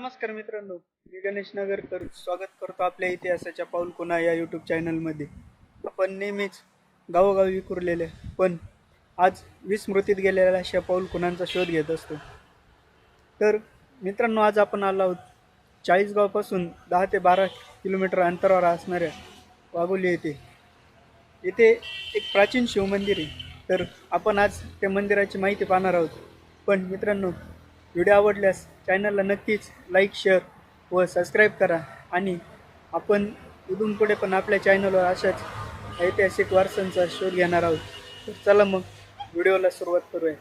नमस्कार मित्रांनो मी गणेश नगरकर. स्वागत करतो आपल्या इतिहासाच्या पाऊल कोणा या यूट्यूब चॅनलमध्ये आपण नेहमीच गावोगावी विखुरलेले पण आज विस्मृतीत गेलेल्या अशा पाऊल खुणांचा शोध घेत असतो. तर मित्रांनो आज आपण आलो आहोत चाळीसगावपासून दहा ते बारा किलोमीटर अंतरावर असणाऱ्या वाघोली येथे. इथे एक प्राचीन शिवमंदिर आहे. तर आपण आज त्या मंदिराची माहिती पाहणार आहोत. पण मित्रांनो व्हिडिओ आवडल्यास चॅनलला नक्कीच लाईक शेअर व सबस्क्राईब करा. आणि आपण इथून पुढे पण आपल्या चॅनलवर अशाच ऐतिहासिक वारसांचा शोध घेणार आहोत. तर चला मग व्हिडिओला सुरुवात करूया.